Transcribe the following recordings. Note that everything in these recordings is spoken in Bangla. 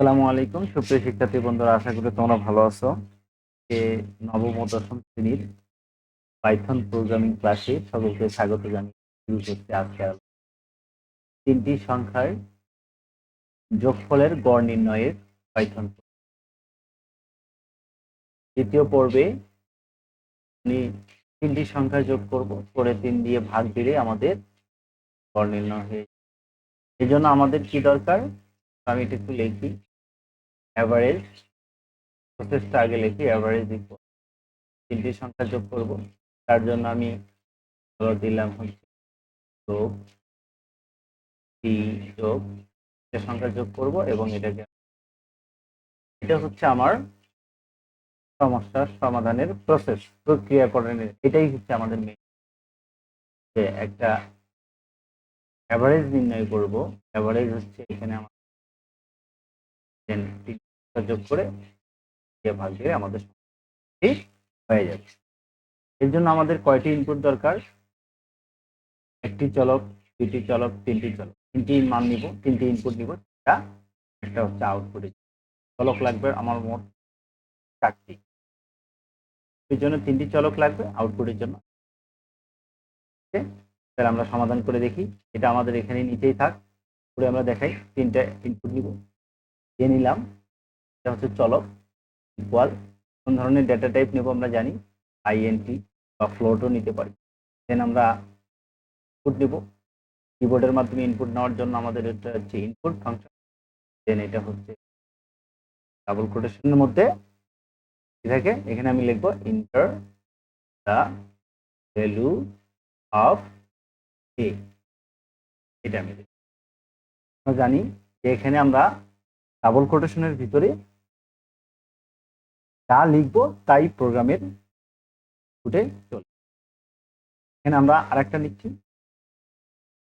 আসসালামু আলাইকুম সুপ্রিয় শিক্ষার্থী বন্ধুরা, আশা করি তোমরা ভালো আছো যে নবম দশম শ্রেণির পাইথন প্রোগ্রামিং ক্লাসে সকলকে স্বাগত জানিয়ে শুরু করতে আজকে। তিনটি সংখ্যার যোগফলের গড় নির্ণয়ের পাইথন দ্বিতীয় পর্বে আমি তিনটি সংখ্যা যোগ করব, করে তিন দিয়ে ভাগ দিলে আমাদের গড় নির্ণয় হয়ে। এই আমাদের কি দরকার আমি এটা একটু লিখি অ্যাভারেজ প্রসেসটা আগে লিখি অ্যাভারেজ ইকুয়াল তিনটি সংখ্যা যোগ করব। তার জন্য আমি ধরো দিলাম হচ্ছে যোগ টি যোগ এটা সংখ্যা যোগ করব এবং এটাকে এটা হচ্ছে আমার সমস্যার সমাধানের প্রসেস প্রক্রিয়াকরণের। এটাই হচ্ছে আমাদের মেন যে একটা অ্যাভারেজ নির্ণয় করব। অ্যাভারেজ হচ্ছে এখানে আমার যোগ করে ভাগ দিয়ে আমাদের ঠিক হয়ে যাবে এর জন্য আমাদের কয়টি ইনপুট দরকার? একটি চলক দুটি চলক, তিনটি চলক। তিনটি মান নিব, তিনটি ইনপুট নিব এটা একটা হচ্ছে আউটপুটে চলক লাগবে আমার মোট চারটি। এর জন্য তিনটি চলক লাগবে আউটপুটের জন্য। তাহলে আমরা সমাধান করে দেখি। এটা আমাদের এখানে নিচেই থাক। করে আমরা দেখাই। তিনটা ইনপুট নিব। দিয়ে নিলাম। এটা হচ্ছে চলক ইকুয়াল কোন ধরনের ডেটা টাইপ নেব আমরা জানি? আইএনটি বা ফ্লোটও নিতে পারি। দেন আমরা ইনপুট নেব। কিবোর্ডের মাধ্যমে ইনপুট নেওয়ার জন্য আমাদের এটা হচ্ছে ইনপুট ফাংশন দেন এটা হচ্ছে ডাবল কোটেশনের মধ্যে। থাকে এখানে আমি লিখব enter the value of a এটা আমি। আমরা জানি যে এখানে আমরা ডাবল কোটেশনের ভিতরে যা লিখব তাই প্রোগ্রামের ফুটে চলে এখানে আমরা আরেকটা লিখছি।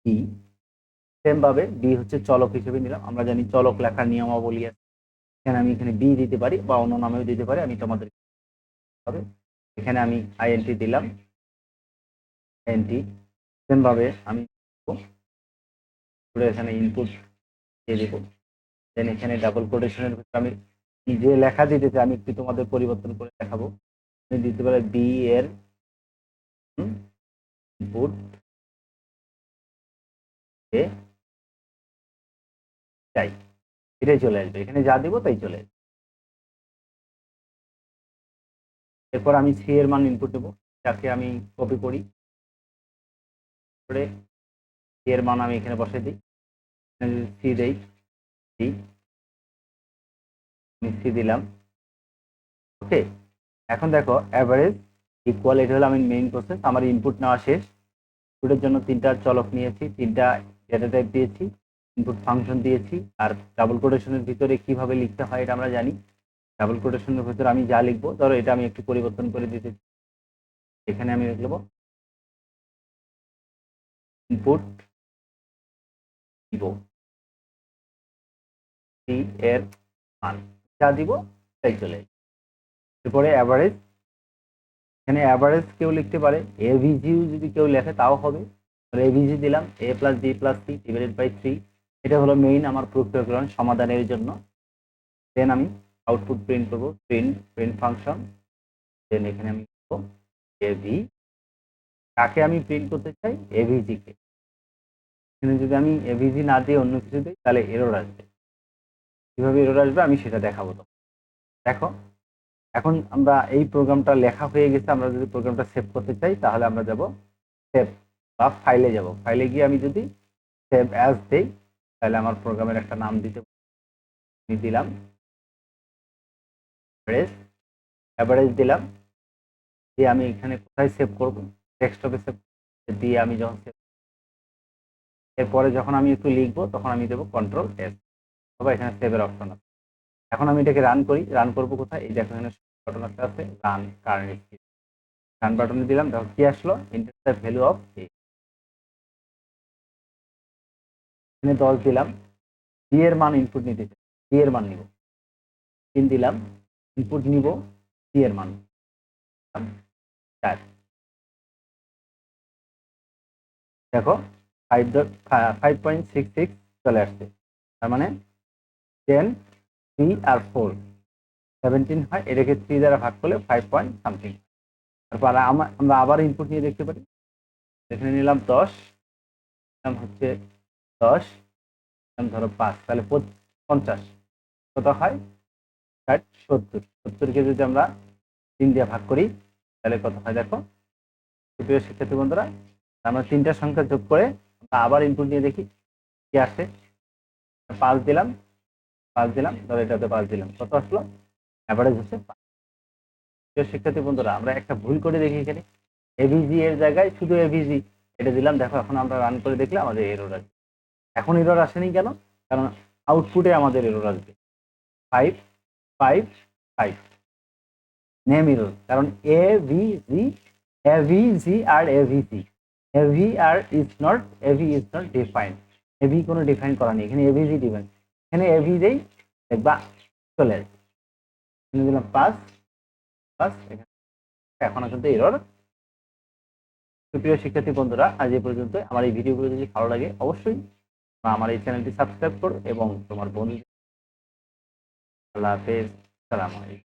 বি সেম ভাবে বি হচ্ছে চলক হিসেবে নিলাম। আমরা জানি চলক লেখার নিয়মাবলী আছে। এখানে আমি এখানে বি দিতে পারি বা অন্য নামেও দিতে পারি, আমি তোমাদের হবে। এখানে আমি আইএনটি দিলাম। আইএনটি সেম ভাবে আমি এখানে ইনপুট দিয়ে দেবো। দেন এখানে ডাবল কোটেশনের ভিতরে আমি যে লেখা দিতে চাই আমি একটু তোমাদের পরিবর্তন করে দেখাবো। আমি দিতে পারি বি এর ইনপুট চাই। এটাই চলে আসবে। এখানে যা দিব তাই চলে আসবে। এরপর আমি সি এর মান ইনপুট দেবো। যাকে আমি কপি করি। করে সি এর মান আমি এখানে বসে দিই। সি দেই মিষ্টি দিলাম। ওকে এখন দেখো অ্যাভারেজ ইকুয়াল এটা হলো আমি মেইন প্রসেস আমার ইনপুট নেওয়া শেষ। ইনপুটের জন্য তিনটা চলক নিয়েছি, তিনটা ডেটা টাইপ দিয়েছি ইনপুট ফাংশন দিয়েছি, আর ডাবল কোটেশনের ভিতরে কীভাবে লিখতে হয় এটা আমরা জানি। ডাবল কোটেশনের ভিতরে আমি যা লিখব, ধরো এটা আমি একটু পরিবর্তন করে দিতে এখানে আমি লিখব ইনপুট দিব। এর মান। যা দিব তাই চলে এরপরে অ্যাভারেজ এখানে অ্যাভারেজ কেউ লিখতে পারে এভিজিও যদি কেউ লেখে তাও হবে। তাহলে এভিজি দিলাম a plus b plus c divided by three এটা হলো মেইন আমার প্রক্রিয়াকরণ সমাধানের জন্য। দেন আমি আউটপুট প্রিন্ট করব প্রিন্ট প্রিন্ট ফাংশন দেন এখানে আমি লিখব এভি কাকে আমি প্রিন্ট করতে চাই? এভিজিকে এখানে যদি আমি এভিজি না দিয়ে অন্য কিছু দিই, তাহলে এরর আসবে। কীভাবে এরর আসবে আমি সেটা দেখাবো তো দেখো, এখন আমরা এই প্রোগ্রামটা লেখা হয়ে গেছে, আমরা যদি প্রোগ্রামটা সেভ করতে চাই, তাহলে আমরা যাব সেভ বা ফাইলে যাব। ফাইলে গিয়ে আমি যদি সেভ অ্যাজ দেই, তাহলে আমার প্রোগ্রামের একটা নাম দিতে আমি দিলাম, অ্যাভারেজ অ্যাভারেজ দিলাম, দিয়ে আমি এখানে কোথায় সেভ করব? ডেস্কটপে সেভ দিয়ে আমি যখন সেভ এরপরে যখন আমি একটু লিখব, তখন আমি দেবো কন্ট্রোল এস অথবা এখানে সেভের অপশন আছে। এখন আমি এটাকে রান করি রান করব কোথায়? এই দেখো এখানে বাটন একটা আছে রান কারেন্ট রান বাটনে দিলাম, দেখো কি আসলো? Enter the value of a এখানে দশ দিলাম বি এর মান ইনপুট নিতে চাই এর মান নিব। তিন দিলাম ইনপুট নিব সি এর মান। চার। দেখো five five point six six চলে আসছে। তার মানে টেন, থ্রি আর ফোর। সেভেন্টিন হয়, এটাকে থ্রি দ্বারা ভাগ করলে ফাইভ পয়েন্ট সামথিং। তারপর আমরা আবার ইনপুট নিয়ে দেখতে পারি। এখানে নিলাম দশ, নিলাম হচ্ছে দশ ধরো পাঁচ, তাহলে পঞ্চাশ। কত হয়? ষাট, সত্তর। সত্তরকে যদি আমরা তিন দিয়ে ভাগ করি, তাহলে কত হয় দেখো? প্রিয় শিক্ষার্থী বন্ধুরা, আমরা তিনটা সংখ্যা যোগ করে আমরা আবার ইনপুট নিয়ে দেখি, কি আসে? পাঁচ দিলাম পাঁচ দিলাম, ধরো এটাতে পাঁচ দিলাম। কত আসলো? অ্যাভারেজ হচ্ছে পাঁচ। শিক্ষার্থী বন্ধুরা, আমরা একটা ভুল করে দেখি এখানে এভিজি এর জায়গায় শুধু এভিজি এটা দিলাম। দেখো, এখন আমরা রান করে দেখলে আমাদের এরর আসবে। এখন এরর আসেনি কেন? কারণ আউটপুটে আমাদের এরর আসবে। Five five five name error কারণ a v g a v g R a v g a v R is not a v is not define a v কোনো ডিফাইন করা নেই। এখানে এ ভি জি ডিফাইন এখানে এভি দেই দেখবা চলে আসবে। দিলাম পাস পাস এখানে। এখনও কিন্তু এরর সুপ্রিয় শিক্ষার্থী বন্ধুরা, আজ এ পর্যন্ত আমার এই ভিডিওগুলো যদি ভালো লাগে, অবশ্যই আমার এই চ্যানেলটি সাবস্ক্রাইব করো এবং তোমার বন্ধু আল্লাহ হাফেজ, সালাম আলাইকুম।